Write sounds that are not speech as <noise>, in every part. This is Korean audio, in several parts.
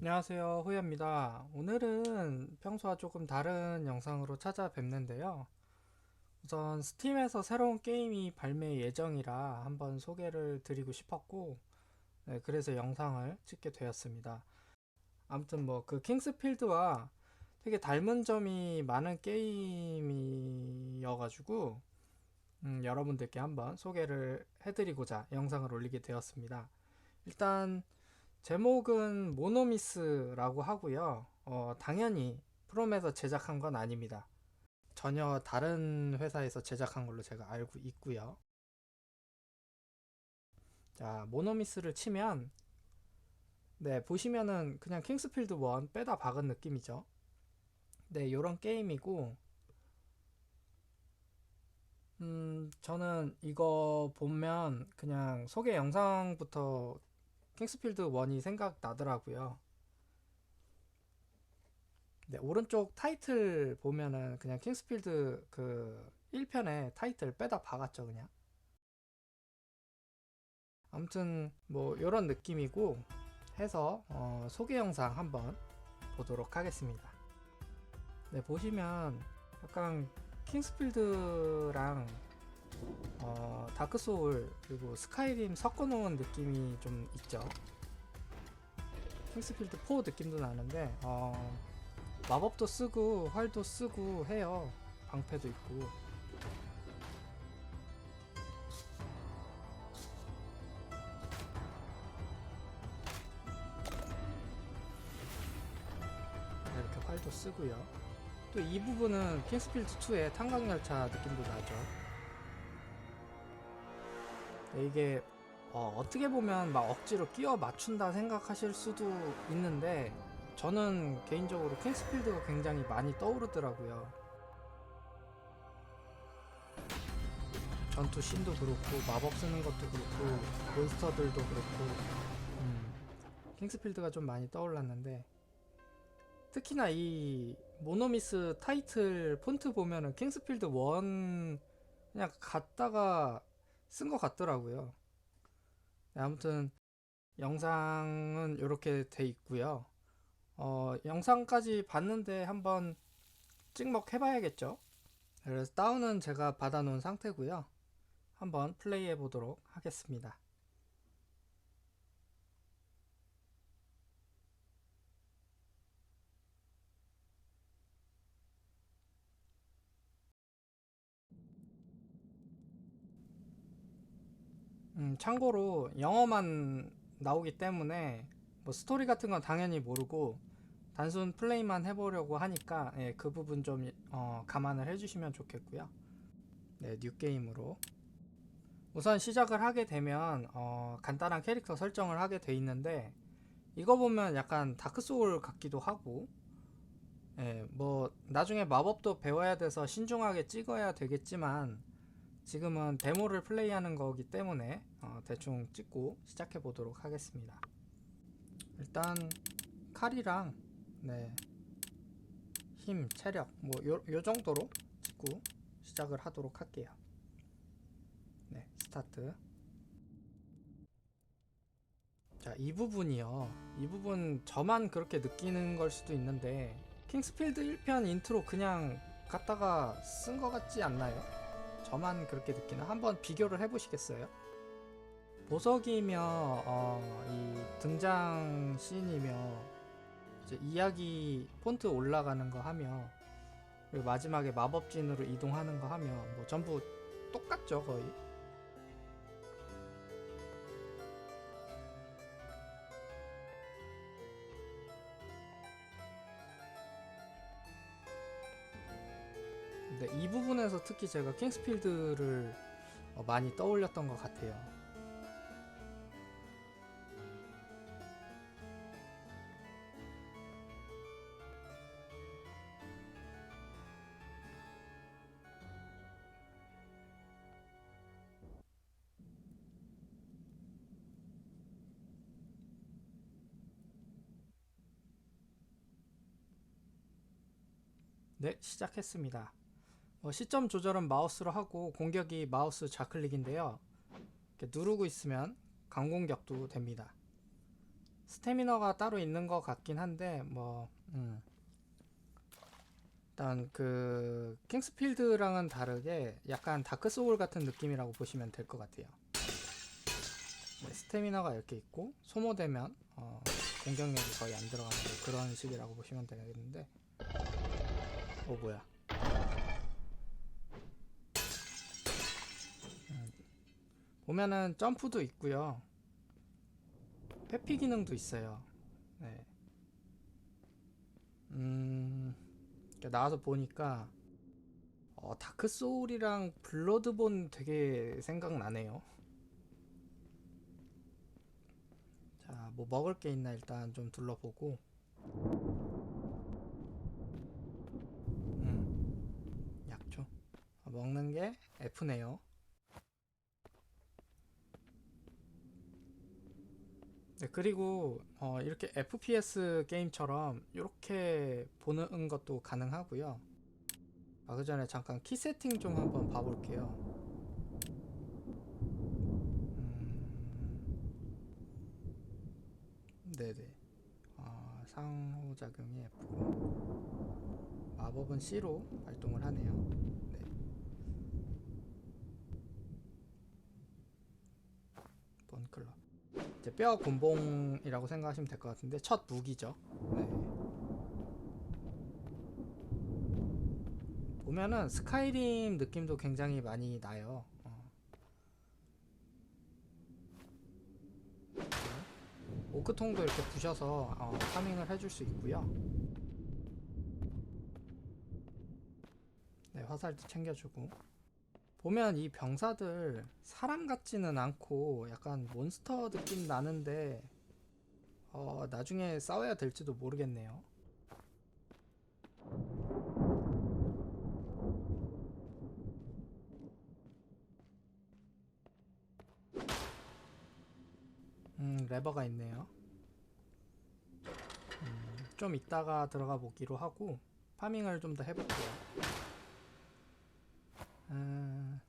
안녕하세요. 호야입니다. 오늘은 평소와 조금 다른 영상으로 찾아뵙는데요. 우선 스팀에서 새로운 게임이 발매 예정이라 한번 소개를 드리고 싶었고 네, 그래서 영상을 찍게 되었습니다. 아무튼 뭐 그 킹스필드와 되게 닮은 점이 많은 게임이어 가지고 음, 여러분들께 한번 소개를 해드리고자 영상을 올리게 되었습니다. 일단 제목은 모노미스라고 하고요. 어, 당연히 프롬에서 제작한 건 아닙니다. 전혀 다른 회사에서 제작한 걸로 제가 알고 있고요. 자, 모노미스를 치면 네, 보시면은 그냥 킹스필드 1 빼다 박은 느낌이죠. 네, 요런 게임이고 음, 저는 이거 보면 그냥 소개 영상부터 킹스필드 1이 생각나더라고요. 네, 오른쪽 타이틀 보면은 그냥 킹스필드 그 1편의 타이틀 빼다 박았죠, 그냥. 아무튼 뭐 이런 느낌이고 해서 어, 소개 영상 한번 보도록 하겠습니다. 네, 보시면 약간 킹스필드랑 어, 다크 소울 그리고 스카이림 섞어놓은 느낌이 좀 있죠. 킹스필드 4 느낌도 나는데 어, 마법도 쓰고 활도 쓰고 해요. 방패도 있고. 네, 이렇게 활도 쓰고요. 또 이 부분은 킹스필드 2의 탄광열차 느낌도 나죠. 네, 이게 어, 떻게 보면 막 억지로 끼워 맞춘다 생각하실 수도 있는데 저는 개인적으로 킹스필드가 굉장히 많이 떠오르더라고요. 전투 씬도 그렇고 마법 쓰는 것도 그렇고 몬스터들도 그렇고 음, 킹스필드가 좀 많이 떠올랐는데 특히나 이 모노미스 타이틀 폰트 보면은 킹스필드 1 그냥 갖다가 쓴 것 같더라고요. 네, 아무튼 영상은 이렇게 돼 있고요. 어, 영상까지 봤는데 한번 찍먹 해봐야겠죠. 그래서 다운은 제가 받아놓은 상태고요. 한번 플레이해 보도록 하겠습니다. 음, 참고로 영어만 나오기 때문에 뭐 스토리 같은 건 당연히 모르고 단순 플레이만 해보려고 하니까 예, 그 부분 좀 어, 감안을 해주시면 좋겠고요. 네, 뉴 게임으로 우선 시작을 하게 되면 어, 간단한 캐릭터 설정을 하게 돼 있는데 이거 보면 약간 다크 소울 같기도 하고 예, 뭐 나중에 마법도 배워야 돼서 신중하게 찍어야 되겠지만 지금은 데모를 플레이하는 거기 때문에 어, 대충 찍고 시작해 보도록 하겠습니다. 일단 칼이랑 네, 힘, 체력 뭐요 정도로 찍고 시작을 하도록 할게요. 네, 스타트. 자, 이 부분이요. 이 부분 저만 그렇게 느끼는 걸 수도 있는데 킹스필드 1편 인트로 그냥 갖다가 쓴 것 같지 않나요? 저만 그렇게 느끼나? 한번 비교를 해보시겠어요? 보석이며 어, 이 등장 씬이며 이야기 폰트 올라가는 거 하며 그리고 마지막에 마법진으로 이동하는 거 하며 뭐 전부 똑같죠 거의 근데 이 부분에서 특히 제가 킹스필드를 어, 많이 떠올렸던 것 같아요. 네, 시작했습니다. 어, 시점 조절은 마우스로 하고 공격이 마우스 좌클릭인데요. 누르고 있으면 강공격도 됩니다. 스태미너가 따로 있는 것 같긴 한데 뭐 음. 일단 그 킹스필드랑은 다르게 약간 다크 소울 같은 느낌이라고 보시면 될 것 같아요. 네, 스태미너가 이렇게 있고 소모되면 어, 공격력이 거의 안 들어가는 뭐 그런 식이라고 보시면 되겠는데 어 뭐야 보면은 점프도 있고요 회피 기능도 있어요 네. 음 나와서 보니까 어, 다크 소울이랑 블러드본 되게 생각나네요 자, 뭐 먹을 게 있나 일단 좀 둘러보고. 음, 약초. 아, 먹는 게 F네요. 네, 그리고 어, 이렇게 FPS 게임처럼 이렇게 보는 것도 가능하고요. 아, 그 전에 잠깐 키 세팅 좀 한번 봐볼게요. 음, 네네. 어, 상호작용이 F고 마법은 C로 활동을 하네요. 네. 번클러. 이제 뼈 곤봉이라고 생각하시면 될 것 같은데 첫 무기죠. 네. 보면은 스카이림 느낌도 굉장히 많이 나요. 어. 오크통도 이렇게 부셔서 어, 파밍을 해줄 수 있고요. 네, 화살도 챙겨주고. 보면 이 병사들 사람 같지는 않고 약간 몬스터 느낌 나는데 어, 나중에 싸워야 될지도 모르겠네요. 음, 레버가 있네요. 음, 좀 이따가 들어가 보기로 하고 파밍을 좀 더 해볼게요. 음,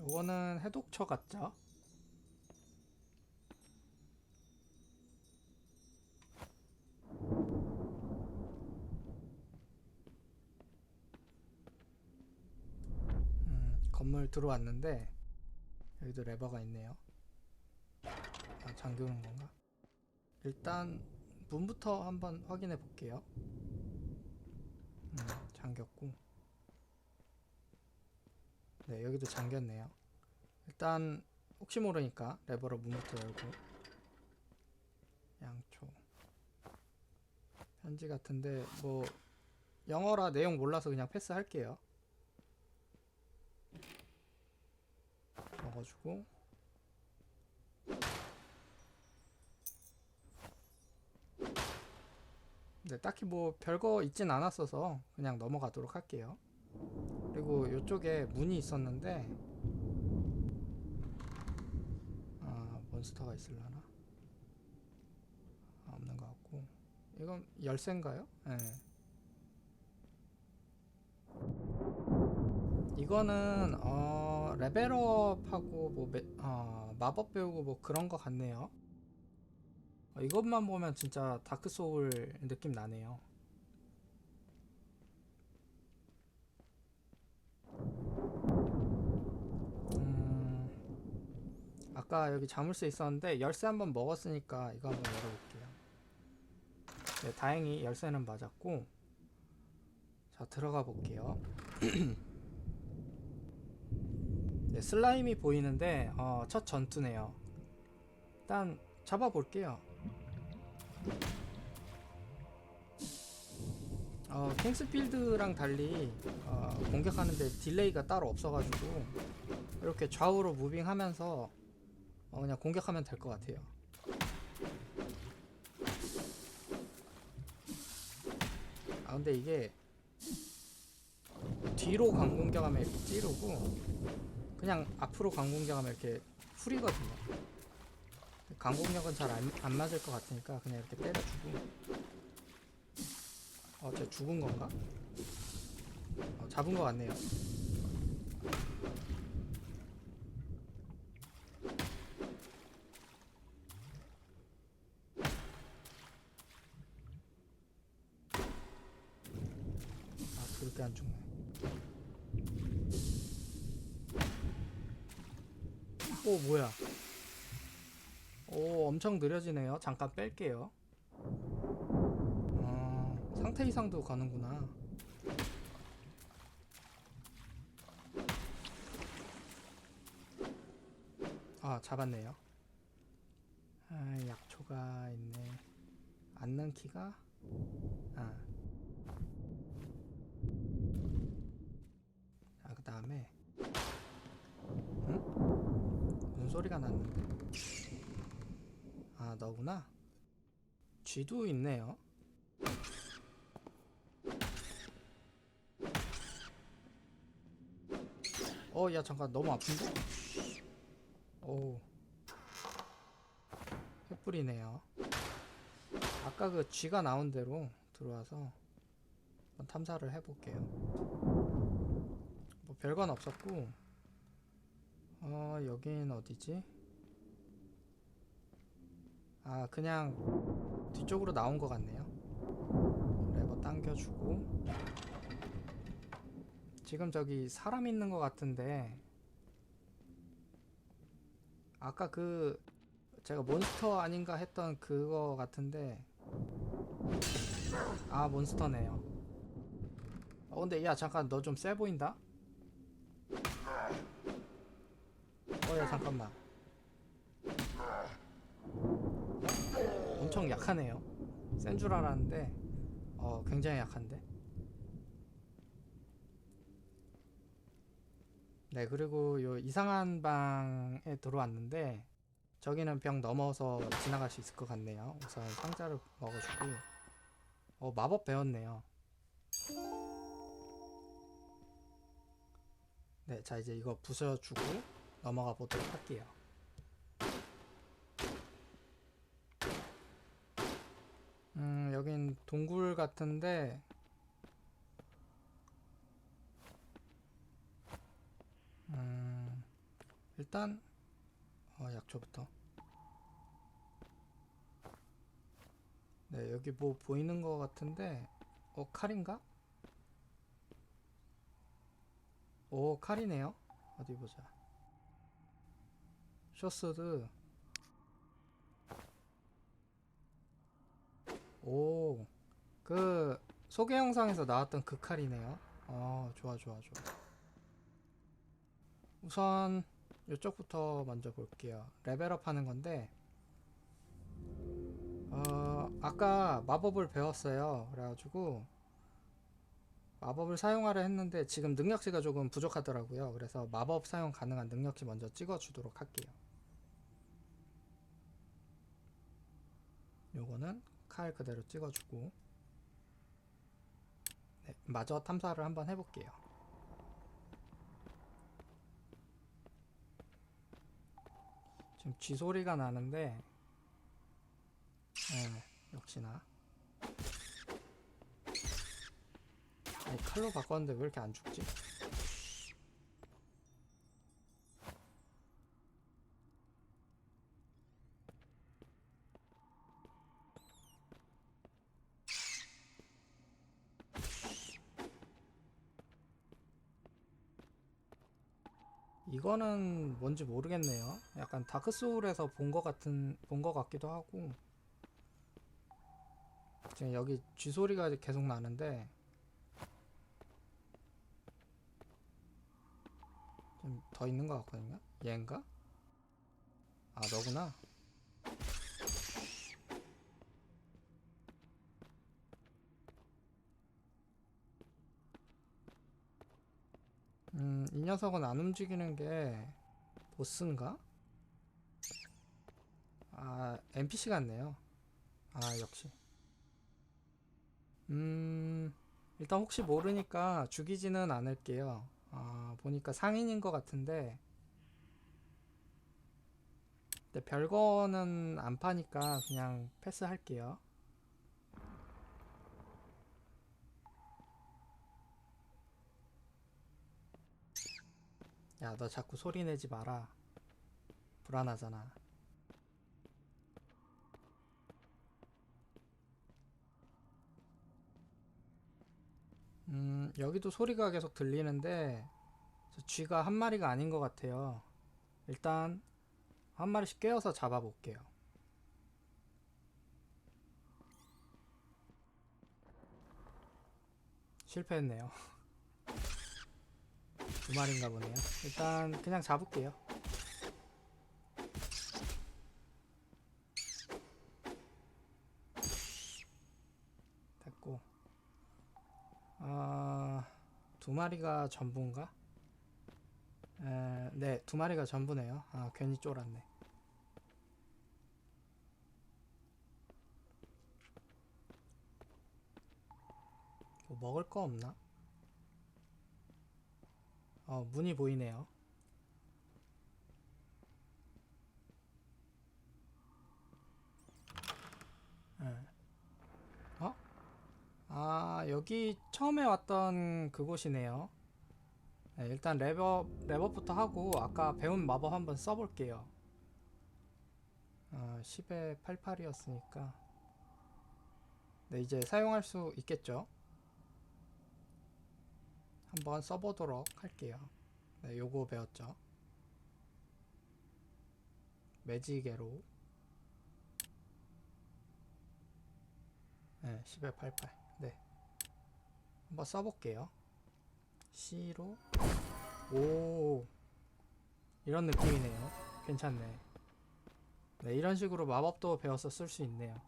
요거는 해독처 같죠? 음, 건물 들어왔는데 여기도 레버가 있네요. 아, 잠그는 건가? 일단 문부터 한번 확인해 볼게요. 음, 잠겼고. 네, 여기도 잠겼네요. 일단 혹시 모르니까 레버로 문부터 열고 양초 편지 같은데 뭐 영어라 내용 몰라서 그냥 패스할게요. 먹어주고 네, 딱히 뭐 별거 있진 않았어서 그냥 넘어가도록 할게요. 그리고 이쪽에 문이 있었는데 아 몬스터가 있을라나? 아, 없는 것 같고 이건 열쇠인가요? 네. 이거는 어, 레벨업하고 뭐 매- 어, 마법 배우고 뭐 그런 거 같네요. 어, 이것만 보면 진짜 다크 소울 느낌 나네요. 음, 아까 여기 자물쇠 있었는데 열쇠 한번 먹었으니까 이거 한번 열어볼게요. 네, 다행히 열쇠는 맞았고 자 들어가 볼게요. <clears throat> 네, 슬라임이 보이는데 어, 첫 전투네요. 일단 잡아볼게요. 어, 킹스필드랑 달리 어, 공격하는데 딜레이가 따로 없어가지고 이렇게 좌우로 무빙하면서 어, 그냥 공격하면 될 것 같아요. 아 근데 이게 뒤로 강공격하면 이렇게 찌르고 그냥 앞으로 강공격하면 이렇게 풀이거든요. 강공격은 잘 안 맞을 것 같으니까 그냥 이렇게 때려주고 어, 쟤 죽은 건가? 어, 잡은 것 같네요. 아, 그렇게 안 죽네. 오, 뭐야. 오, 엄청 느려지네요. 잠깐 뺄게요. 어, 상태 이상도 가는구나. 아 잡았네요. 아 약초가 있네. 앉는 키가 아. 아, 그 다음에, 응? 무슨 소리가 났는데? 아, 너구나? 쥐도 있네요. 어, 야, 잠깐, 너무 아픈데? 오. 횃불이네요. 아까 그 쥐가 나온 대로 들어와서 한번 탐사를 해볼게요. 뭐 별건 없었고, 어, 여긴 어디지? 아, 그냥 뒤쪽으로 나온 것 같네요. 레버 당겨주고. 지금 저기 사람 있는 것 같은데, 아까 그, 제가 몬스터 아닌가 했던 그거 같은데, 아, 몬스터네요. 어, 근데 야, 잠깐, 너 좀 세 보인다? 어, 야, 잠깐만. 엄청 약하네요. 센 줄 알았는데, 어, 굉장히 약한데. 네, 그리고 요 이상한 방에 들어왔는데, 저기는 벽 넘어서 지나갈 수 있을 것 같네요. 우선 상자를 먹어주고, 어, 마법 배웠네요. 네, 자, 이제 이거 부숴주고 넘어가 보도록 할게요. 음, 여긴 동굴 같은데, 일단, 어, 약초부터. 네, 여기 뭐 보이는 것 같은데, 어, 칼인가? 오, 칼이네요. 어디 보자. 쇼스드. 오, 그 소개 영상에서 나왔던 그 칼이네요. 어, 좋아, 좋아, 좋아. 우선 이쪽부터 먼저 볼게요. 레벨업 하는 건데, 어, 아까 마법을 배웠어요. 그래가지고, 마법을 사용하려 했는데 지금 능력치가 조금 부족하더라고요. 그래서 마법 사용 가능한 능력치 먼저 찍어주도록 할게요. 요거는 칼 그대로 찍어주고 네, 마저 탐사를 한번 해볼게요. 지금 쥐 소리가 나는데 네, 역시나 아니 칼로 바꿨는데 왜 이렇게 안 죽지? 이거는 뭔지 모르겠네요. 약간 다크 소울에서 본 것 같은 본 것 같기도 하고 지금 여기 쥐 소리가 계속 나는데 좀 더 있는 것 같거든요. 얘인가? 아 너구나. 음, 이 녀석은 안 움직이는 게 보스인가? 아, NPC 같네요. 아, 역시. 음, 일단 혹시 모르니까 죽이지는 않을게요. 아, 보니까 상인인 것 같은데. 근데 별거는 안 파니까 그냥 패스할게요. 야, 너 자꾸 소리 내지 마라. 불안하잖아. 음, 여기도 소리가 계속 들리는데 저 쥐가 한 마리가 아닌 것 같아요. 일단 한 마리씩 깨워서 잡아볼게요. 실패했네요. <laughs> 두 마리인가 보네요. 일단 그냥 잡을게요. 됐고 아, 두 마리가 전부인가? 에, 네, 두 마리가 전부네요. 아, 괜히 쫄았네. 뭐 먹을 거 없나? 어, 문이 보이네요. 예. 어? 아, 여기 처음에 왔던 그곳이네요. 네, 일단 레버, 레버부터 하고 아까 배운 마법 한번 써볼게요. 어, 10에 88이었으니까. 네, 이제 사용할 수 있겠죠? 한번 써보도록 할게요. 네, 요거 배웠죠? 매직에로. 네, 10에 88. 네. 한번 써볼게요. C로 오 이런 느낌이네요 괜찮네 네 이런 식으로 마법도 배워서 쓸 수 있네요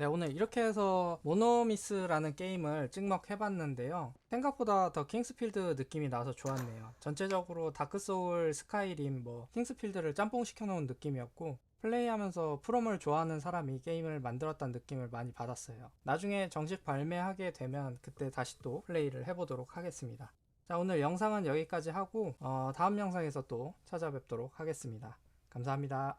네 오늘 이렇게 해서 모노미스라는 게임을 찍먹 해봤는데요 생각보다 더 킹스필드 느낌이 나서 좋았네요 전체적으로 다크소울 스카이림 뭐 킹스필드를 짬뽕 시켜놓은 느낌이었고 플레이하면서 프롬을 좋아하는 사람이 게임을 만들었다는 느낌을 많이 받았어요 나중에 정식 발매하게 되면 그때 다시 또 플레이를 해보도록 하겠습니다 자 오늘 영상은 여기까지 하고 어, 다음 영상에서 또 찾아뵙도록 하겠습니다. 감사합니다.